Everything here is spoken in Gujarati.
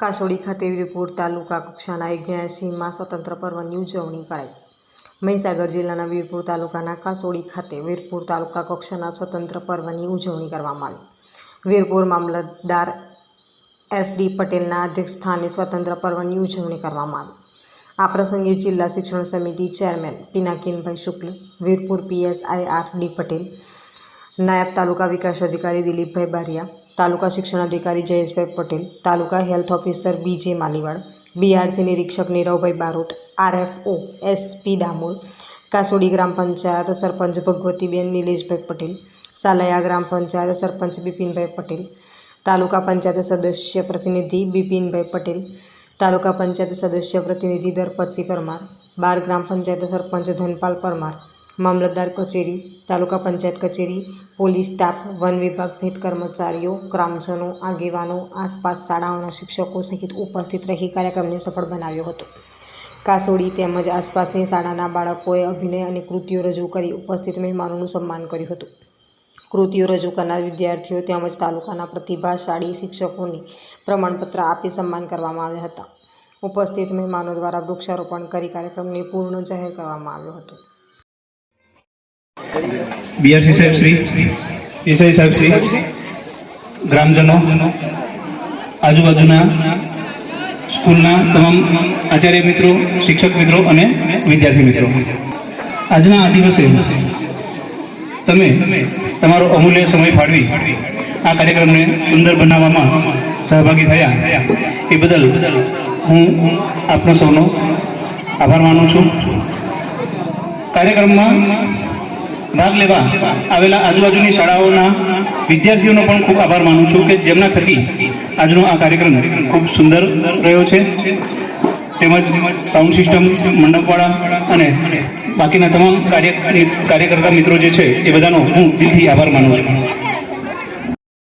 કાસોડી ખાતે વીરપુર તાલુકા કક્ષાના એગ્યાસીમાં સ્વતંત્ર પર્વની ઉજવણી કરાઈ. મહીસાગર જિલ્લાના વીરપુર તાલુકાના કાસોડી ખાતે વીરપુર તાલુકા કક્ષાના સ્વતંત્ર પર્વની ઉજવણી કરવામાં આવી. વીરપુર મામલતદાર એસ ડી પટેલના અધ્યક્ષસ્થાને સ્વતંત્ર પર્વની ઉજવણી કરવામાં આવી. આ પ્રસંગે જિલ્લા શિક્ષણ સમિતિ chairman Pinakinbhai Shukla, Virpur PSI R D Patel, નાયબ તાલુકા વિકાસ અધિકારી દિલીપભાઈ બારિયા તાલુકા શિક્ષણાધિકારી Jayeshbhai Patel, taluka health officer BJ Malivad BRC નિરીક્ષક નીરવભાઈ બારોટ, આરએફઓ એસપી ડામોર, કાસોડી ગ્રામ પંચાયત સરપંચ ભગવતીબેન નિલેશભાઈ પટેલ, સાલયા ગ્રામ પંચાયત સરપંચ બિપિનભાઈ પટેલ, તાલુકા પંચાયત સદસ્ય પ્રતિનિધિ બિપિનભાઈ પટેલ, તાલુકા પંચાયત સદસ્ય પ્રતિનિધિ દરપતસિંહ પરમાર, બાર ગ્રામ પંચાયત સરપંચ ધનપાલ પરમાર મામલતદાર કચેરી, તાલુકા પંચાયત કચેરી, પોલીસ સ્ટાફ, વન વિભાગ સહિત કર્મચારીઓ, ગ્રામજનો, આગેવાનો, આસપાસ શાળાઓના શિક્ષકો સહિત ઉપસ્થિત રહી કાર્યક્રમને સફળ બનાવ્યો હતો. કાસોડી તેમજ આસપાસની શાળાના બાળકોએ અભિનય અને કૃતિઓ રજૂ કરી ઉપસ્થિત મહેમાનોનું સન્માન કર્યું હતું. કૃતિઓ રજૂ કરનાર વિદ્યાર્થીઓ તેમજ તાલુકાના પ્રતિભાશાળી શિક્ષકોને પ્રમાણપત્ર આપી સન્માન કરવામાં આવ્યા હતા. ઉપસ્થિત મહેમાનો દ્વારા વૃક્ષારોપણ કરી કાર્યક્રમને પૂર્ણ જાહેર કરવામાં આવ્યો હતો. બીઆરસી સાહેબ શ્રી એસઆઈ સાહેબ શ્રી, ગ્રામજનો, આજુબાજુના સ્કૂલના તમામ આચાર્ય મિત્રો, શિક્ષક મિત્રો અને વિદ્યાર્થી મિત્રો. આજના આ દિવસે તમે તમારો અમૂલ્ય સમય ફાળવી આ કાર્યક્રમને સુંદર બનાવવામાં સહભાગી થયા એ બદલ હું આપનો સૌનો આભાર માનું છું. કાર્યક્રમમાં ભાગ લેવા આવેલા આજુબાજુની શાળાઓના વિદ્યાર્થીઓનો પણ ખૂબ આભાર માનું છું કે જેમના થકી આજનો આ કાર્યક્રમ ખૂબ સુંદર રહ્યો છે. તેમજ સાઉન્ડ સિસ્ટમ મંડપવાળા અને બાકીના તમામ કાર્ય કાર્યકર્તા મિત્રો જે છે એ બધાનો હું દિલથી આભાર માનું છું.